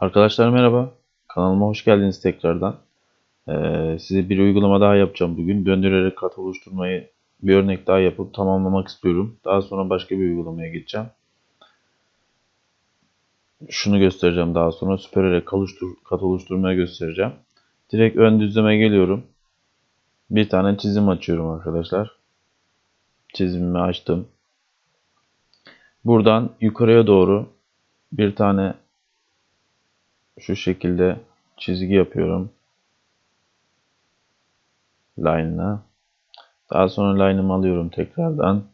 Arkadaşlar merhaba. Kanalıma hoş geldiniz tekrardan. Ee, size bir uygulama daha yapacağım bugün. Döndürerek kat oluşturmayı bir örnek daha yapıp tamamlamak istiyorum. Daha sonra başka bir uygulamaya geçeceğim. Şunu göstereceğim daha sonra. Süpürerek kat oluşturmayı göstereceğim. Direkt ön düzleme geliyorum. Bir tane çizim açıyorum arkadaşlar. Çizimimi açtım. Buradan yukarıya doğru bir tane şu şekilde çizgi yapıyorum. Line'ına. Daha sonra line'ımı alıyorum tekrardan.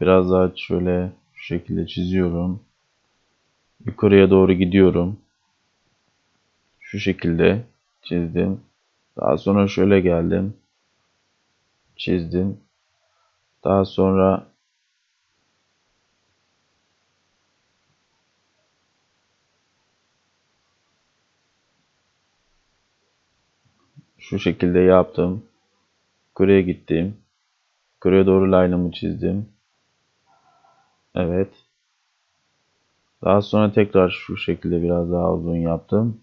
Biraz daha şöyle şu şekilde çiziyorum. Yukarıya doğru gidiyorum. Şu şekilde çizdim. Daha sonra şöyle geldim. Çizdim. Daha sonra Şu şekilde yaptım. Yukarıya gittim. Yukarıya doğru line'ımı çizdim. Evet. Daha sonra tekrar şu şekilde biraz daha uzun yaptım.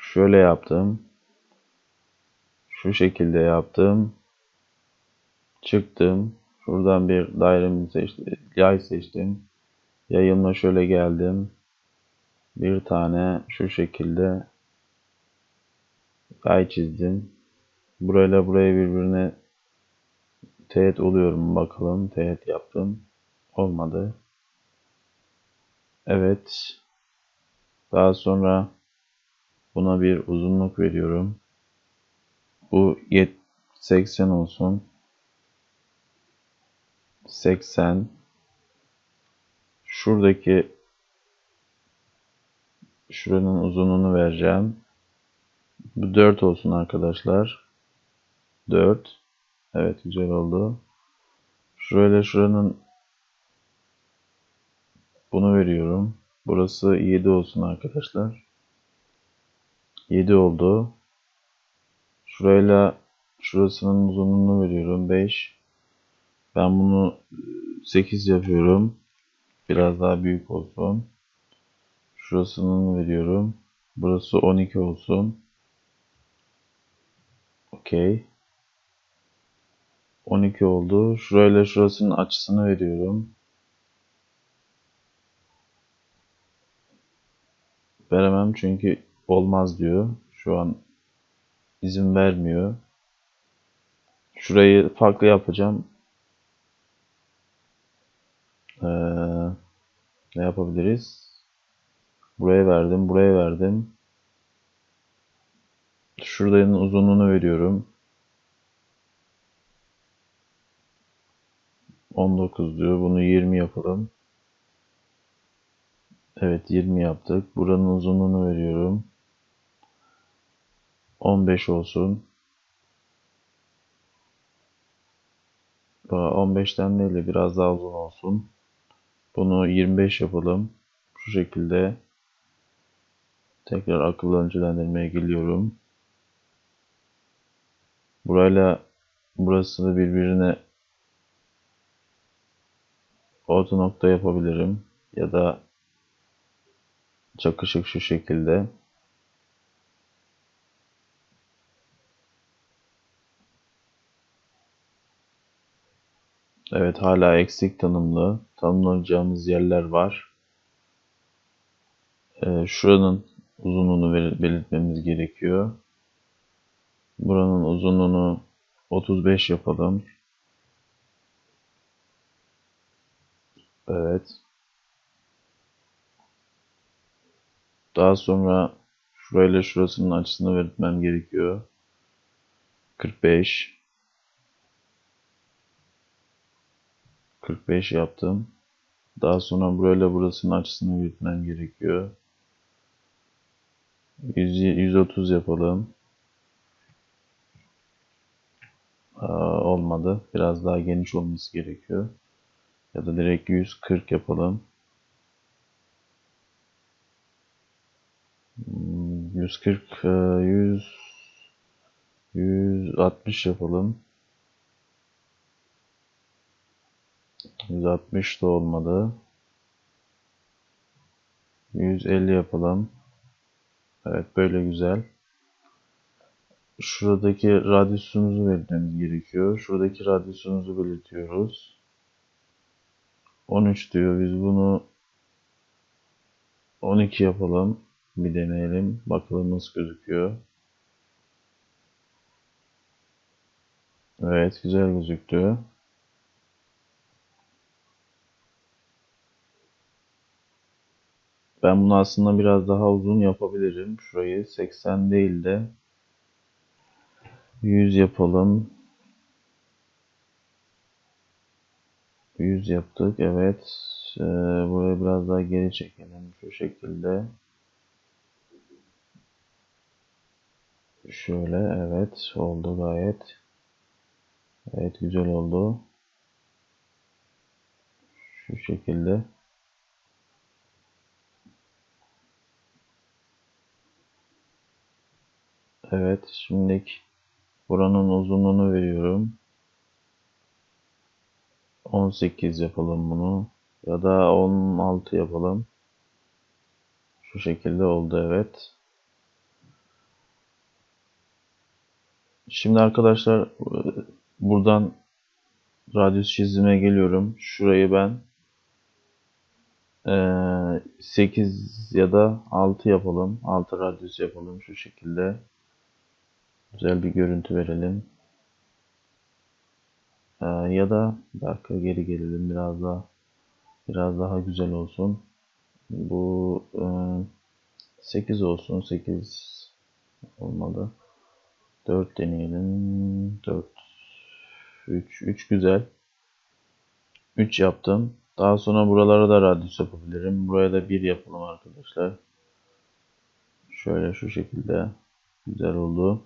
Şöyle yaptım. Şu şekilde yaptım. Çıktım. Şuradan bir dairemi seçtim. Yay seçtim. Yayımla şöyle geldim. Bir tane şu şekilde Yay çizdim. Burayla buraya birbirine teğet oluyorum bakalım. Teğet yaptım. Olmadı. Evet. Daha sonra buna bir uzunluk veriyorum. Bu 80 olsun. 80 şuradaki şuranın uzunluğunu vereceğim. Bu 4 olsun arkadaşlar. 4. Evet güzel oldu. Şöyle şuranın bunu veriyorum. Burası 7 olsun arkadaşlar. 7 oldu. Şurayla şurasının uzunluğunu veriyorum. 5. Ben bunu 8 yapıyorum. Biraz daha büyük olsun. Şurasının veriyorum. Burası 12 olsun. Okey. 12 oldu. Şurayla şurasının açısını veriyorum. Veremem çünkü olmaz diyor. Şu an izin vermiyor. Şurayı farklı yapacağım. Ee, ne yapabiliriz? Buraya verdim, buraya verdim. Şuradanın uzunluğunu veriyorum. 19 diyor. Bunu 20 yapalım. Evet 20 yaptık. Buranın uzunluğunu veriyorum. 15 olsun. 15'ten değil de biraz daha uzun olsun. Bunu 25 yapalım. Şu şekilde tekrar akıllı öncelendirmeye geliyorum. Burayla burasını birbirine orta nokta yapabilirim. Ya da çakışık şu şekilde. Evet hala eksik tanımlı. Tanımlayacağımız yerler var. Ee, şuranın uzunluğunu belirtmemiz gerekiyor. Buranın uzunluğunu 35 yapalım. Evet. Daha sonra şurayla şurasının açısını vermem gerekiyor. 45 45 yaptım. Daha sonra burayla burasının açısını büyütmem gerekiyor. 100, 130 yapalım. Olmadı. Biraz daha geniş olması gerekiyor. Ya da direkt 140 yapalım. 140 100 160 yapalım. 160 da olmadı. 150 yapalım. Evet böyle güzel. Şuradaki radyusumuzu vermemiz gerekiyor. Şuradaki radyusumuzu belirtiyoruz. 13 diyor. Biz bunu 12 yapalım. Bir deneyelim. Bakalım nasıl gözüküyor. Evet güzel gözüktü. Ben bunu aslında biraz daha uzun yapabilirim. Şurayı 80 değil de 100 yapalım. 100 yaptık. Evet. Ee, burayı biraz daha geri çekelim. Şu şekilde. Şöyle. Evet. Oldu gayet. Evet. Güzel oldu. Şu şekilde. Evet. Şimdilik buranın uzunluğunu veriyorum. 18 yapalım bunu. Ya da 16 yapalım. Şu şekilde oldu evet. Şimdi arkadaşlar buradan radyus çizime geliyorum. Şurayı ben 8 ya da 6 yapalım. 6 radyus yapalım şu şekilde. Güzel bir görüntü verelim. Ee, ya da bir dakika geri gelelim biraz daha biraz daha güzel olsun. Bu e, 8 olsun. 8 olmadı. 4 deneyelim. 4 3 3 güzel. 3 yaptım. Daha sonra buralara da radyus yapabilirim. Buraya da 1 yapalım arkadaşlar. Şöyle şu şekilde güzel oldu.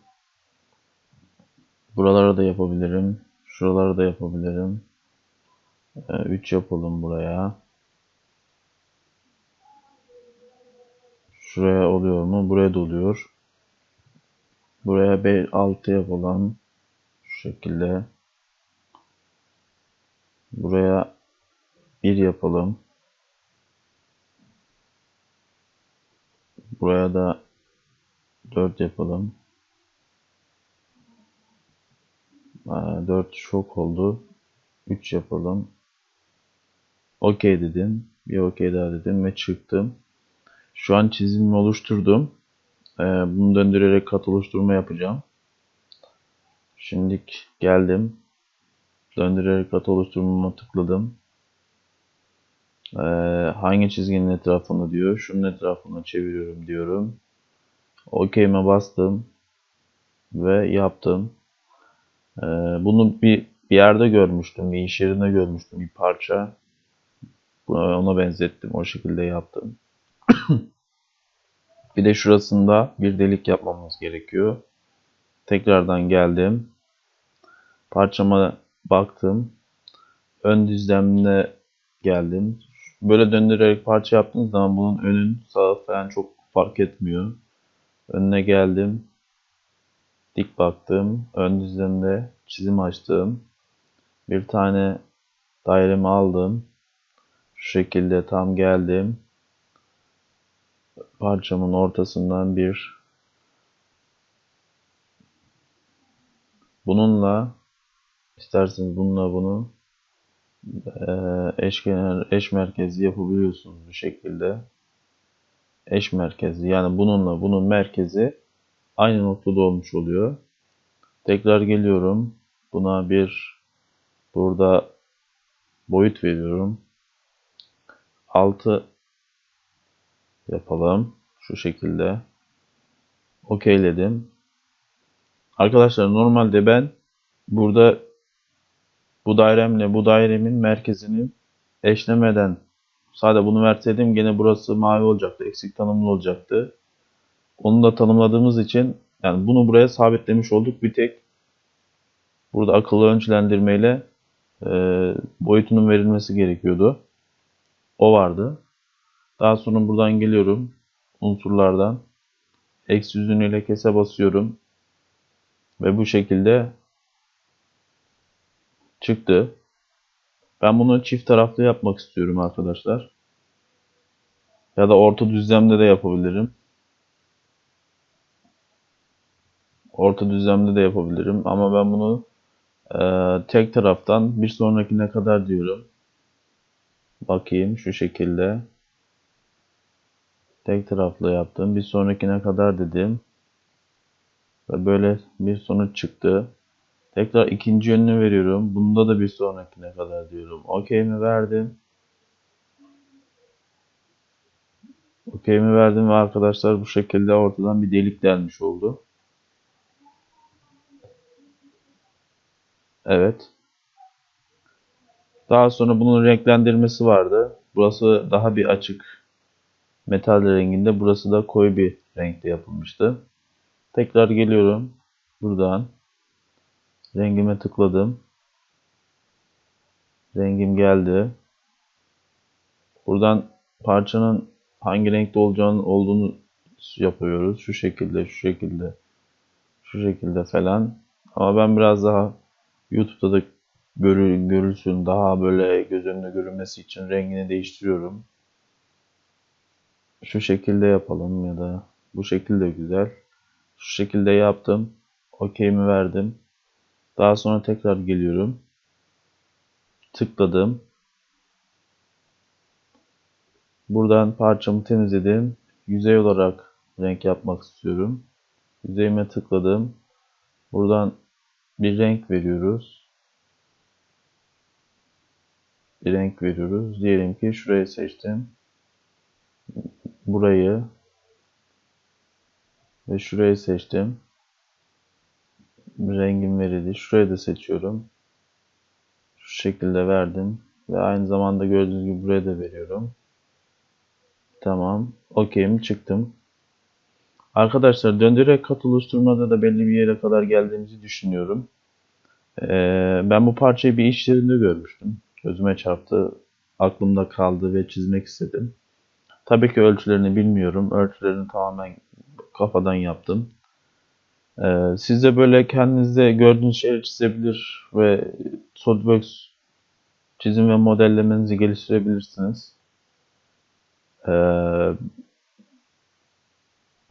Buralara da yapabilirim. Şuraları da yapabilirim. 3 ee, yapalım buraya. Şuraya oluyor mu? Buraya da oluyor. Buraya 5 6 yapalım. Şu şekilde. Buraya 1 yapalım. Buraya da 4 yapalım. 4 şok oldu. 3 yapalım. Okey dedim. Bir okey daha dedim ve çıktım. Şu an çizimimi oluşturdum. Ee, bunu döndürerek kat oluşturma yapacağım. Şimdi geldim. Döndürerek kat oluşturmama tıkladım. Ee, hangi çizginin etrafında diyor. Şunun etrafına çeviriyorum diyorum. OK'ime bastım. Ve yaptım. Ee, bunu bir, bir yerde görmüştüm, bir iş yerinde görmüştüm bir parça. Ona benzettim, o şekilde yaptım. bir de şurasında bir delik yapmamız gerekiyor. Tekrardan geldim. Parçama baktım. Ön düzlemine geldim. Böyle döndürerek parça yaptığınız zaman bunun önün sağı falan çok fark etmiyor. Önüne geldim dik baktım. Ön düzlemde çizim açtım. Bir tane dairemi aldım. Şu şekilde tam geldim. Parçamın ortasından bir bununla isterseniz bununla bunu eşkenar eş merkezi yapabiliyorsunuz bu şekilde. Eş merkezi yani bununla bunun merkezi aynı noktada olmuş oluyor. Tekrar geliyorum. Buna bir burada boyut veriyorum. 6 yapalım. Şu şekilde. Okeyledim. Arkadaşlar normalde ben burada bu dairemle bu dairemin merkezini eşlemeden sadece bunu verseydim gene burası mavi olacaktı. Eksik tanımlı olacaktı. Onu da tanımladığımız için yani bunu buraya sabitlemiş olduk. Bir tek burada akıllı ölçülendirmeyle e, boyutunun verilmesi gerekiyordu. O vardı. Daha sonra buradan geliyorum. Unsurlardan. Eksi yüzünü kese basıyorum. Ve bu şekilde çıktı. Ben bunu çift taraflı yapmak istiyorum arkadaşlar. Ya da orta düzlemde de yapabilirim. Orta düzlemde de yapabilirim. Ama ben bunu e, tek taraftan bir sonrakine kadar diyorum. Bakayım şu şekilde. Tek taraflı yaptım. Bir sonrakine kadar dedim. Ve böyle bir sonuç çıktı. Tekrar ikinci yönünü veriyorum. Bunda da bir sonrakine kadar diyorum. Okey mi verdim. Okey mi verdim ve arkadaşlar bu şekilde ortadan bir delik delmiş oldu. Evet. Daha sonra bunun renklendirmesi vardı. Burası daha bir açık metal renginde. Burası da koyu bir renkte yapılmıştı. Tekrar geliyorum. Buradan rengime tıkladım. Rengim geldi. Buradan parçanın hangi renkte olacağını olduğunu yapıyoruz. Şu şekilde, şu şekilde, şu şekilde falan. Ama ben biraz daha YouTube'da da görül, görülsün, daha böyle göz önünde görünmesi için rengini değiştiriyorum. Şu şekilde yapalım ya da bu şekilde güzel. Şu şekilde yaptım. OK'imi verdim. Daha sonra tekrar geliyorum. Tıkladım. Buradan parçamı temizledim. Yüzey olarak renk yapmak istiyorum. Yüzeyime tıkladım. Buradan bir renk veriyoruz. Bir renk veriyoruz. Diyelim ki şurayı seçtim. Burayı ve şurayı seçtim. Rengim verildi. Şurayı da seçiyorum. Şu şekilde verdim. Ve aynı zamanda gördüğünüz gibi buraya da veriyorum. Tamam. Okey'im çıktım. Arkadaşlar döndürerek kat oluşturmada da belli bir yere kadar geldiğimizi düşünüyorum. Ee, ben bu parçayı bir iş yerinde görmüştüm. Gözüme çarptı. Aklımda kaldı ve çizmek istedim. Tabii ki ölçülerini bilmiyorum. Ölçülerini tamamen kafadan yaptım. Ee, siz de böyle kendinizde gördüğünüz şeyleri çizebilir ve SolidWorks çizim ve modellemenizi geliştirebilirsiniz. Ee,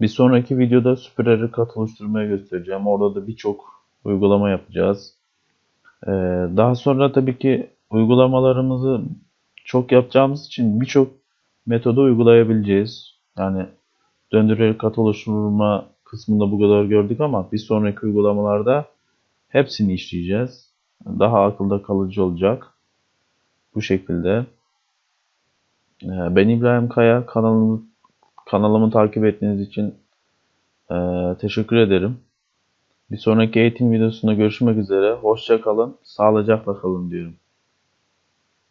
bir sonraki videoda süper kat oluşturmaya göstereceğim. Orada da birçok uygulama yapacağız. Ee, daha sonra tabii ki uygulamalarımızı çok yapacağımız için birçok metodu uygulayabileceğiz. Yani döndürerek kat oluşturma kısmında bu kadar gördük ama bir sonraki uygulamalarda hepsini işleyeceğiz. Daha akılda kalıcı olacak. Bu şekilde. Ee, ben İbrahim Kaya. Kanalımı, kanalımı takip ettiğiniz için e, teşekkür ederim. Bir sonraki eğitim videosunda görüşmek üzere. Hoşça kalın, sağlıcakla kalın diyorum.